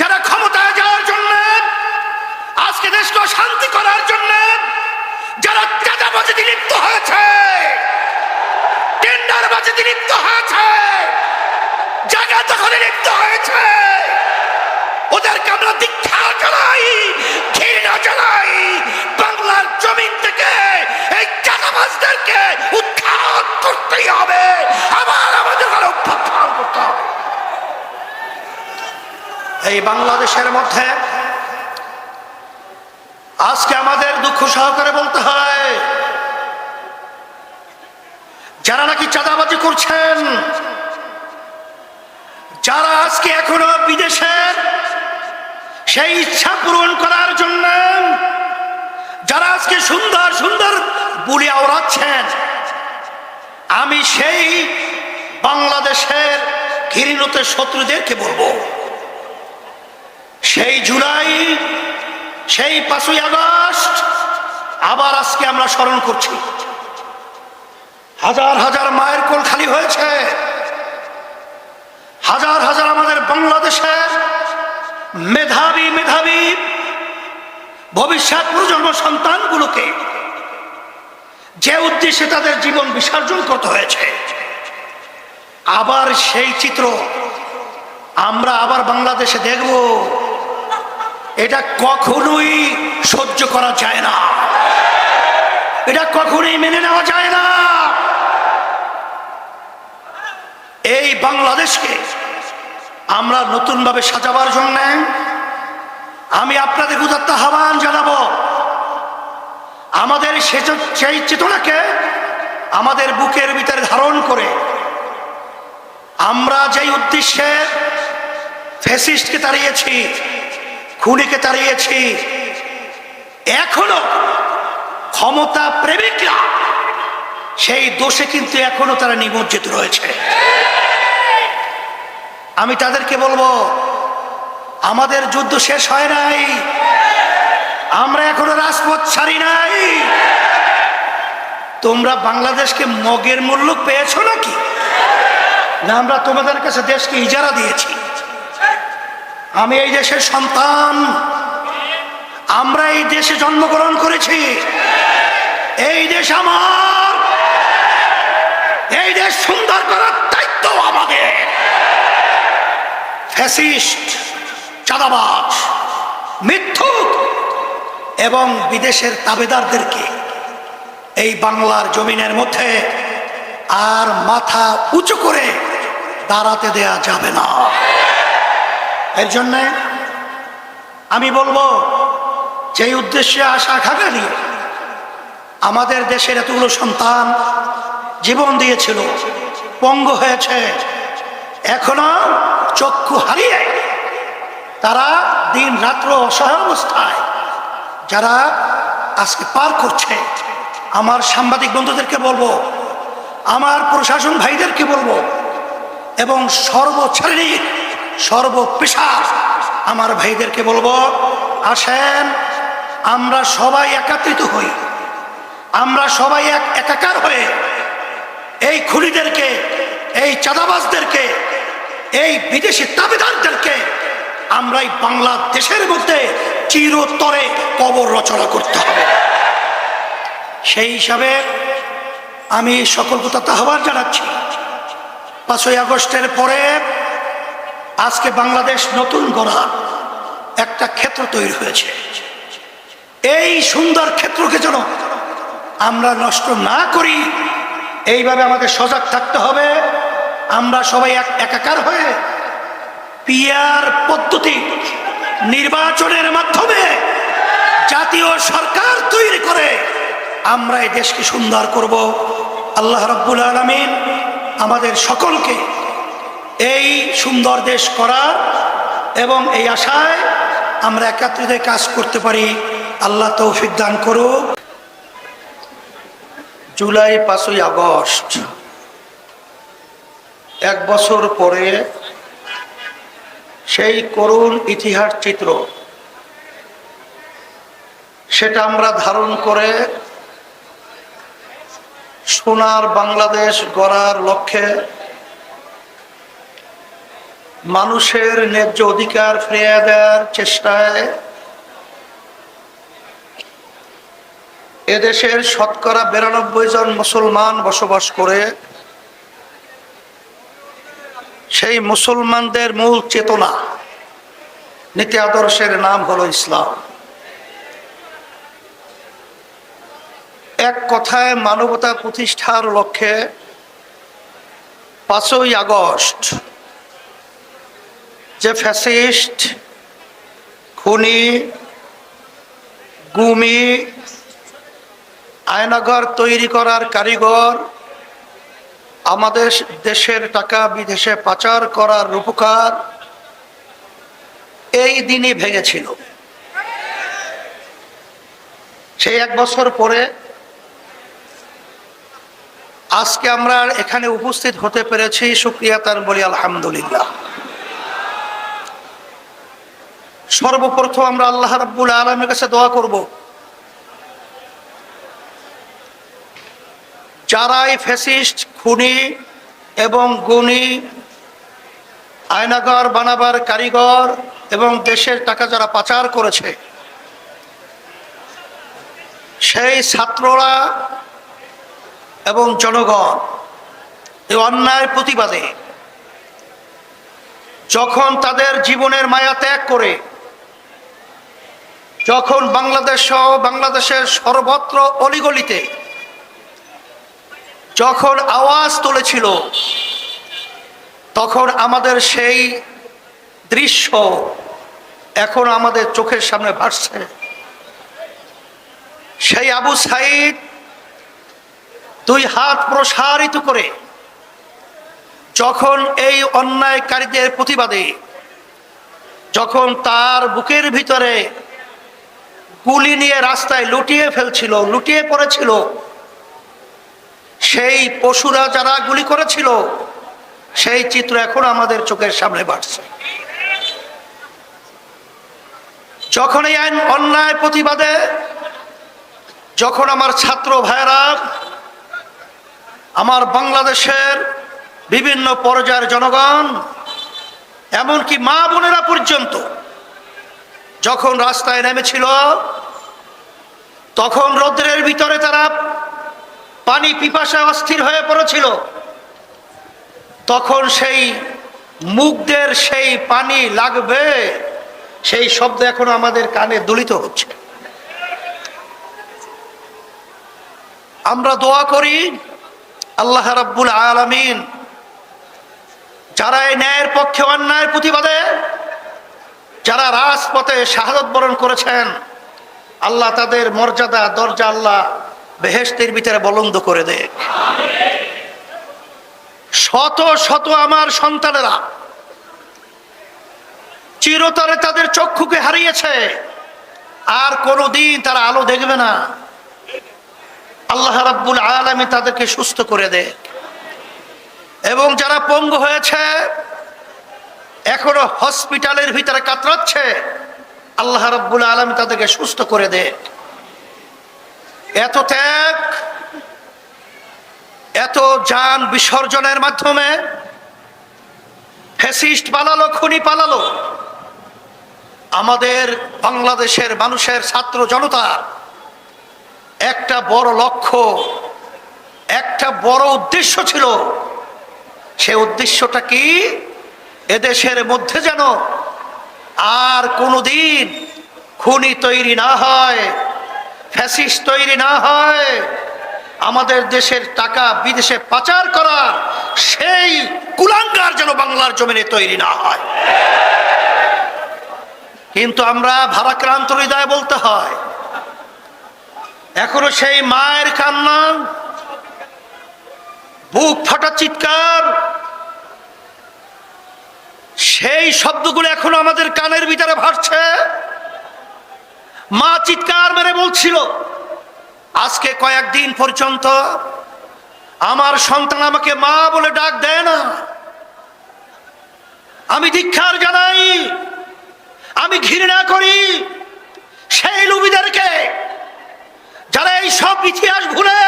যারা ক্ষমতায় যাওয়ার জন্য, আজকে দেশকে শান্তি করার জন্য, যারা চাঁদাবাজিতে লিপ্ত হয়েছে, টেন্ডারবাজিতে লিপ্ত হয়েছে, জায়গা দখলে লিপ্ত হয়েছে, ওদেরকে আমরা দীক্ষা জানাই, ঘৃণা এই বাংলাদেশের মধ্যে। আজকে আমাদের দুঃখ সহকারে বলতে হয়, যারা নাকি চাঁদাবাজি করছেন, যারা আজকে এখনও বিদেশের সেই ইচ্ছা পূরণ করার জন্য, যারা আজকে সুন্দর সুন্দর বুলি আওড়াচ্ছেন, আমি সেই বাংলাদেশের ঘৃণত শত্রুদেরকে বলব। সেই জুলাই, সেই পাঁচই আগস্ট আবার আজকে আমরা স্মরণ করছি। হাজার হাজার মায়ের কোল খালি হয়েছে। হাজার হাজার আমাদের বাংলাদেশের মেধাবী মেধাবী ভবিষ্যৎ প্রজন্ম সন্তানগুলোকে যে উদ্দেশ্যে তাদের জীবন বিসর্জন করতে হয়েছে, আবার সেই চিত্র আমরা আবার বাংলাদেশে দেখব। এটা কখনোই সহ্য করা যায় না। এটা কখনোই মেনে নেওয়া যায় না। এই বাংলাদেশকে আমরা নতুনভাবে সাজাবার জন্য আমি আপনাদের উদাত্ত আহ্বান জানাব। আমাদের সেই চেতনাকে আমাদের বুকের ভিতরে ধারণ করে আমরা যেই উদ্দেশ্যে ফেসিস্টকে তাড়িয়েছি খুনিকে তাড়িয়েছি। এখনও ক্ষমতা প্রেমিকরা, সেই দোষে কিন্তু এখনও তারা নিমজ্জিত রয়েছে। আমি তাদেরকে বলব, আমাদের যুদ্ধ শেষ হয় নাই, আমরা এখনও রাজপথ ছাড়ি নাই। তোমরা বাংলাদেশকে মগের মূল্য পেয়েছ নাকি? না, আমরা তোমাদের কাছে দেশকে ইজারা দিয়েছি। আমি এই দেশের সন্তান। আমরা এই দেশে জন্মগ্রহণ করেছি। এই দেশ আমার। এই দেশ সুন্দর করার দায়িত্ব আমাদের। ফ্যাসিস্ট, চাঁদাবাজ, মিথ্যুক এবং বিদেশের তাবেদারদেরকে এই বাংলার জমিনের মধ্যে আর মাথা উঁচু করে দাঁড়াতে দেয়া যাবে না। এর জন্যে আমি বলব, যেই উদ্দেশ্যে আকাঙ্ক্ষা নিয়ে আমাদের দেশের এতগুলো সন্তান জীবন দিয়েছিল, পঙ্গ হয়েছে, এখনও চক্ষু হারিয়ে তারা দিন রাত্র অসহায় অবস্থায় যারা আজকে পার করছে, আমার সাংবাদিক বন্ধুদেরকে বলব, আমার প্রশাসন ভাইদেরকে বলব, এবং সর্বশ্রেণীর সর্বপেশা আমার ভাইদেরকে বলব, আসেন, আমরা সবাই একাত্রিত হই। আমরা সবাই এক একাকার হয়ে এই খুনিদেরকে, এই চাঁদাবাজদেরকে, এই বিদেশি দাবিদারদেরকে আমরা এই বাংলাদেশের মধ্যে চিরতরে কবর রচনা করতে হবে। সেই হিসাবে আমি সকল কথা আহ্বান জানাচ্ছি। পাঁচই আগস্টের পরে আজকে বাংলাদেশ নতুন গড়া, একটা ক্ষেত্র তৈরি হয়েছে। এই সুন্দর ক্ষেত্রকে যেন আমরা নষ্ট না করি, এইভাবে আমাদের সজাগ থাকতে হবে। আমরা সবাই এক একাকার হয়ে পিয়ার পদ্ধতি নির্বাচনের মাধ্যমে জাতীয় সরকার তৈরি করে আমরা এই দেশকে সুন্দর করব। আল্লাহ রব্বুল আলমিন আমাদের সকলকে এই সুন্দর দেশ করার এবং এই আশায় আমরা একাত্রিত কাজ করতে পারি। আল্লাহ তৌফিক দান করুক। জুলাই পাঁচই আগস্ট, এক বছর পরে সেই করুণ ইতিহাস চিত্র, সেটা আমরা ধারণ করে সোনার বাংলাদেশ গড়ার লক্ষ্যে মানুষের ন্যায্য অধিকার ফিরিয়ে দেওয়ার চেষ্টায় এদেশের শতকরা বিরানব্বই জন মুসলমান বসবাস করে, সেই মুসলমানদের মূল চেতনা, নীতি আদর্শের নাম হলো ইসলাম। এক কথায় মানবতা প্রতিষ্ঠার লক্ষ্যে পাঁচই আগস্ট যে ফ্যাসিস্ট, খুনি, গুমি, আয়নাগর তৈরি করার কারিগর, আমাদের দেশের টাকা বিদেশে পাচার করার রূপকার, এই দিনই ভেঙেছিল। সেই এক বছর পরে আজকে আমরা এখানে উপস্থিত হতে পেরেছি। সুক্রিয়া তার বলি, আলহামদুলিল্লাহ। সর্বপ্রথম আমরা আল্লাহ রাব্বুল আলমের কাছে দোয়া করব। যারাই ফ্যাসিস্ট, খুনি এবং গুণী, আয়নাগর বানাবার কারিগর এবং দেশের টাকা যারা পাচার করেছে, সেই ছাত্ররা এবং জনগণ এই অন্যায় প্রতিবাদে যখন তাদের জীবনের মায়া ত্যাগ করে যখন বাংলাদেশ সহ বাংলাদেশের সর্বত্র অলিগলিতে যখন আওয়াজ তুলেছিল, তখন আমাদের সেই দৃশ্য এখন আমাদের চোখের সামনে ভাসছে। সেই আবু সাইদ দুই হাত প্রসারিত করে যখন এই অন্যায়কারীদের প্রতিবাদে, যখন তার বুকের ভিতরে গুলি নিয়ে রাস্তায় লুটিয়ে ফেলছিল, লুটিয়ে পড়েছিল। সেই পশুরা যারা গুলি করেছিল, সেই চিত্র এখন আমাদের চোখের সামনে বাড়ছে। যখন এই আইন অন্যায় প্রতিবাদে, যখন আমার ছাত্র ভাইরা আমার বাংলাদেশের বিভিন্ন পর্যায়ের জনগণ, এমনকি মা বোনেরা পর্যন্ত যখন রাস্তায় নেমেছিল, তখন রৌদ্রের ভিতরে তারা পানি পিপাসায় অস্থির হয়ে পড়েছিল। তখন সেই মুখদের সেই পানি লাগবে, সেই শব্দ এখন আমাদের কানে দলিত হচ্ছে। আমরা দোয়া করি, আল্লাহ রাব্বুল আলামিন যারা এই ন্যায়ের পক্ষে অন্যায়ের প্রতিবাদে যারা রাজপথে শাহাদত বরণ করেছেন, আল্লাহ তাদের মর্যাদা, দরজা আল্লাহ বেহেস্তের ভিতরে বলন্দ করে দেয়। শত শত আমার সন্তানেরা চিরতরে তাদের চক্ষুকে হারিয়েছে, আর কোনোদিন তারা আলো দেখবে না। আল্লাহ রাব্বুল আলমী তাদেরকে সুস্থ করে দেয়। এবং যারা পঙ্গু হয়েছে এখনও হসপিটালের ভিতরে কাতরাচ্ছে। আল্লাহ রাব্বুল আলমী তাদেরকে সুস্থ করে দে। এত ত্যাগ, এত যান বিসর্জনের মাধ্যমে ফেসিস্ট পালালো, খুনি পালালো। আমাদের বাংলাদেশের মানুষের ছাত্র জনতা একটা বড় লক্ষ্য, একটা বড় উদ্দেশ্য ছিল। সে উদ্দেশ্যটা কি? এদেশের মধ্যে যেন আর কোনোদিন খুনি তৈরি না হয় ফ্যাসিস তৈরি না হয়, আমাদের দেশের টাকা বিদেশে পাচার করা সেই কুলাঙ্গার যেন বাংলার জমিনে তৈরি না হয়। কিন্তু আমরা ভারাক্রান্ত হৃদয় বলতে হয়, এখনও সেই মায়ের কান্না, বুক ফাটা চিৎকার সেই শব্দগুলো এখনও আমাদের কানের ভিতরে ভাসছে। মা চিৎকার মেরে বলছিল, আজকে কয়েকদিন পর্যন্ত আমার সন্তান আমাকে মা বলে ডাক দেয় না। আমি দীক্ষার জানাই, আমি ঘৃণা করি। সেই লুবিদেরকে যারা এই সব ইতিহাস ভুলে